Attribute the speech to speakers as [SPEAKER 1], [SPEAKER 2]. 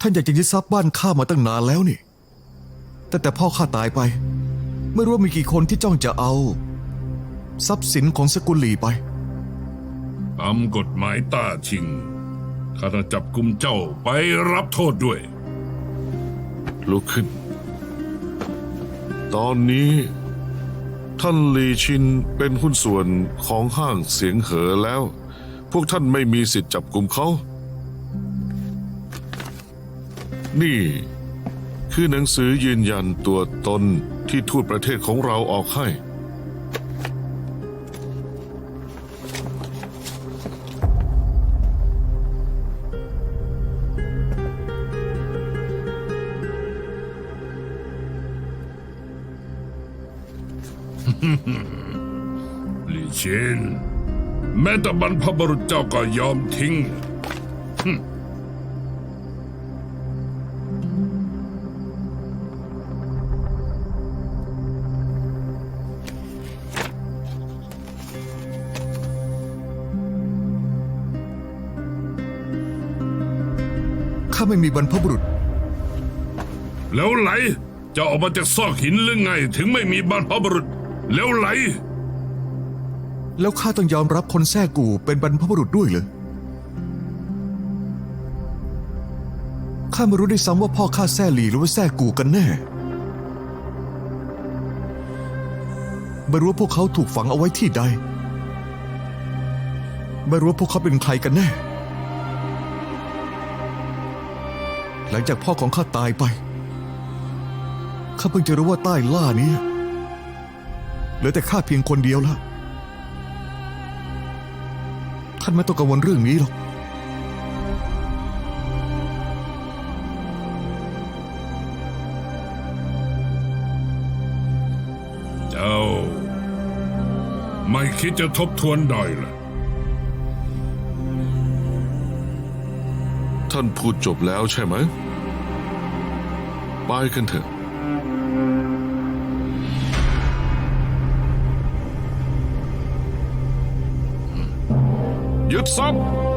[SPEAKER 1] ท่านอยากจะยึดทรัพย์บ้านข้ามาตั้งนานแล้วนี่ แต่แต่พ่อข้าตายไป ไม่รู้ว่ามีกี่คนที่จ้องจะเอา ทรัพย์สินของสกุลหลีไป
[SPEAKER 2] ตามกฎหมายต้าชิง ข้าจะจับกุมเจ้าไปรับโทษด้วย
[SPEAKER 3] ลุกขึ้น ตอนนี้ท่านลีชินเป็นหุ้นส่วนของห้างเสียงเหอแล้ว พวกท่านไม่มีสิทธิ์จับกลุ่มเขา นี่ คือหนังสือยืนยันตัวตนที่ทูตประเทศของเราออกให้
[SPEAKER 2] ลิเชนแม้แต่บรรพบุรุษเจ้าก็ยอมทิ้ง
[SPEAKER 1] ข้าไม่มีบรรพบุรุษ
[SPEAKER 2] แล้วไหลเจะออกมาจากซอกหินหรือไง ถึงไม่มีบรรพบุรุษ แล้วไหล
[SPEAKER 1] แล้วข้าต้องยอมรับคนแท้กูเป็นบรรพบุรุษด้วยเหรอข้าไม่รู้ด้วยซ้ำว่าพ่อข้าแท้หลีหรือว่าแท้กูกันแน่ไม่รู้ว่าพวกเขาถูกฝังเอาไว้ที่ใดไม่รู้ว่าพวกเขาเป็นใครกันแน่ หลังจากพ่อของข้าตายไป ข้าเพิ่งจะรู้ว่าใต้ล่านี้เหลือแต่ข้าเพียงคนเดียวแล้วท่านไม่ต้องกังวลเรื่องนี้หรอก
[SPEAKER 2] เจ้า ไม่คิดจะทบทวนหน่อยเหรอ
[SPEAKER 3] ท่านพูดจบแล้วใช่ไหม ไปกันเถอะ ยึดทรัพย์